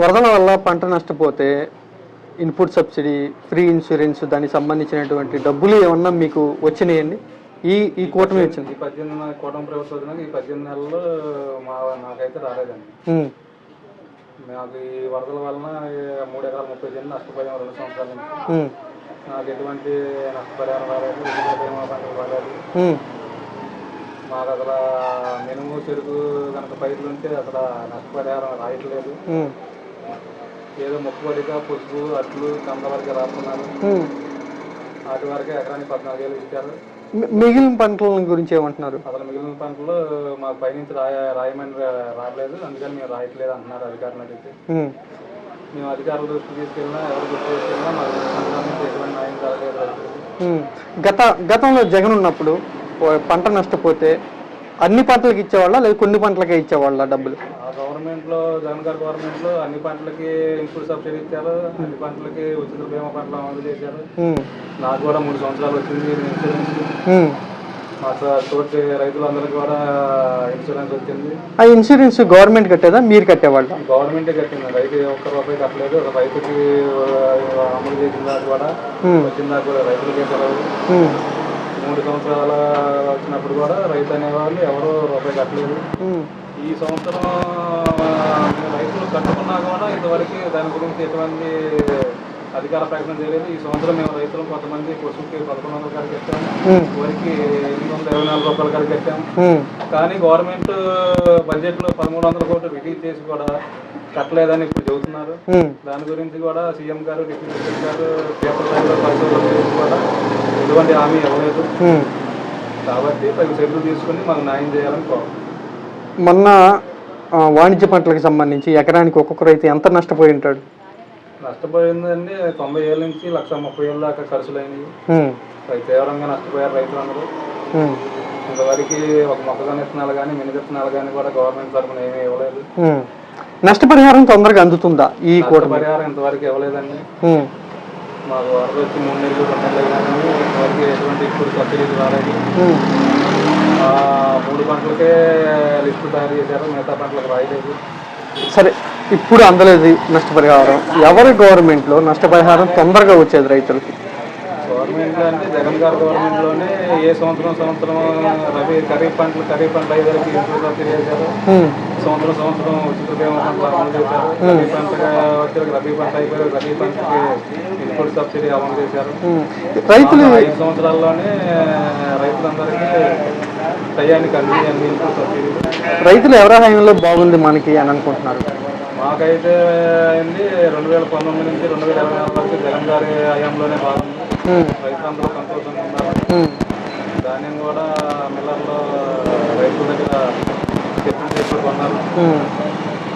వరదల వల్ల పంట నష్టపోతే ఇన్పుట్ సబ్సిడీ ఫ్రీ ఇన్సూరెన్స్ దానికి సంబంధించినటువంటి డబ్బులు ఏమన్నా మీకు వచ్చినాయండి? ఈ ఈ కూటమి వచ్చింది. ఈ పద్దెనిమిది కూటమి ప్రభుత్వం వచ్చినాక ఈ పద్దెనిమిది నెలలు మా నాకైతే రాలేదండి. మాకు ఈ వరదల వలన మూడు ఎకరాల ముప్పై సెంట్లు నష్టపోయాం రెండు సంవత్సరాల నుంచి. నాకు ఎటువంటి నష్టపరిహారం రాలేదు బీమా పంటలు రాలేదు మాకు అసలు మినుము చెరుకు కనుక పైర్లు ఉంటే అసలు నష్టపరిహారం రాయట్లేదు. ఏదో మొక్కుబడిగా పసుపు అట్లు కంద వరకు రాస్తున్నారు. వాటి వరకు ఎకరానికి పద్నాలుగు వేలు ఇచ్చారు. మిగిలిన పంటల గురించి ఏమంటున్నారు? అసలు మిగిలిన పంటలు మాకు పైనుంచి రాయ రాయమని రా- రావలేదు అందుకని మేము రాయట్లేదు అంటున్నారు అధికారులు అడిగితే మేము అధికారుల దృష్టికి తీసుకెళ్ళినా ఎవరి దృష్టికి తీసుకెళ్ళినా మాకు ఎటువంటి న్యాయం జరగలేదు. గత గతంలో జగన్ ఉన్నప్పుడు పంట నష్టపోతే అన్ని పంటలకు ఇచ్చేవాళ్ళ లేదా కొన్ని పంటలకే ఇచ్చేవాళ్ళ డబ్బులు? ఆ గవర్నమెంట్లో జగన్ గారి గవర్నమెంట్లో అన్ని పంటలకి ఇన్పుట్ సబ్సిడీ ఇచ్చారు. అన్ని పంటలకి ఉచిత బీమా పంటలు అమలు చేశారు. నాకు కూడా మూడు సంవత్సరాలు వచ్చింది ఇన్సూరెన్స్. మా తోటి రైతులందరికీ కూడా ఇన్సూరెన్స్ వచ్చింది. ఆ ఇన్సూరెన్స్ గవర్నమెంట్ కట్టేదా? మీరు కట్టేవాళ్ళ? గవర్నమెంటే కట్టింది. రైతు ఒక్క రూపాయి కట్టలేదు. ఒక రైతుకి అమలు చేసిన దాకా కూడా ఉమ్, వచ్చిన దాకా కూడా రైతులకే సెలవు. ఉమ్, మూడు సంవత్సరాల వచ్చినప్పుడు కూడా రైతు అనేవాళ్ళు ఎవరు రూపాయి కట్టలేదు. ఈ సంవత్సరం రైతులు కట్టుకున్నా కూడా ఇంతవరకు దాని గురించి ఎటువంటి అధికార ప్రకటన చేయలేదు. ఈ సంవత్సరం మేము రైతులు కొంతమంది పశువుకి పదకొండు వందల కాడికి ఉమ్, వరికి ఎనిమిది వందల ఇరవై నాలుగు రూపాయల కాడికి ఉమ్, కానీ గవర్నమెంట్ బడ్జెట్లో పదమూడు వందల కోట్లు రిలీజ్ చేసి కూడా కట్టలేదని ఇప్పుడు చెబుతున్నారు. దాని గురించి కూడా సీఎం గారు డిప్యూటీ సీఎం గారు పేపర్ లైన్లో పరిశోధన చేసి కూడా ఎటువంటి హామీ ఇవ్వలేదు. కాబట్టి తగు చర్యలు తీసుకుని మాకు న్యాయం చేయాలని కోరుతున్నాం మొన్న వాణిజ్య పంటలకు సంబంధించి ఎకరానికి ఒక్కొక్క రైతు ఎంత నష్టపోయి ఉంటాడు? నష్టపోయిందండి తొంభై ఏళ్ళ నుంచి లక్ష ముప్పై ఏళ్ళ దాకా ఖర్చులు అయినాయి తీవ్రంగా నష్టపోయారు రైతులందరూ. ఇంతవరకు ఒక మొక్కజొన్న విత్తనాలు కానీ మిని విత్తనాలు కానీ కూడా గవర్నమెంట్ తరఫున ఏమీ ఇవ్వలేదు. నష్టపరిహారం తొందరగా అందుతుందా ఈ కూటమి? పరిహారం ఇంతవరకు ఇవ్వలేదండి. మాకు వరద వచ్చి మూడు నెలలు రెండు నెలలు కానీ ఇంతవరకు ఎటువంటి ఇప్పుడు సబ్సిడీలు రాలేదు. మూడు పంటలకే లిస్టు తయారు చేశారు మిగతా పంటలకు రాయలేదు. సరే ఇప్పుడు అందలేదు నష్టపరిహారం. ఎవరి గవర్నమెంట్లో నష్టపరిహారం తొందరగా వచ్చేది రైతులకి? గవర్నమెంట్ అంటే జగన్ గారి గవర్నమెంట్లోనే ఏ సంవత్సరం సంవత్సరం రబీ ఖరీఫ్ పంటలు ఖరీఫ్ పంటలు ఇంట్లో సబ్సిడీ చేశారు. సంవత్సరం సంవత్సరం ఉచిత బీమా పంటలు అమలు చేశారు. రబీ పంటగా వచ్చే రబీ పంట అయిపోయి రబీ పంటకి ఇన్పుట్ సబ్సిడీ అమలు చేశారు. రైతులు ఐదు సంవత్సరాల్లోనే రైతులందరికీ టయానికి సబ్సిడీ రైతులు ఎవరి హయాంలో బాగుంది మనకి అని అనుకుంటున్నారు? మాకైతే అండి రెండు వేల పంతొమ్మిది నుంచి రెండు వేల ఇరవై నాలుగు వరకు జగన్ గారి హయాంలోనే బాగుంది. రైతులందరూ సంతోషంగా ఉన్నారు. ధాన్యం కూడా మిల్లర్లో రైతుల దగ్గర చెప్పులు చెప్పులు కొన్నారు. ఉమ్,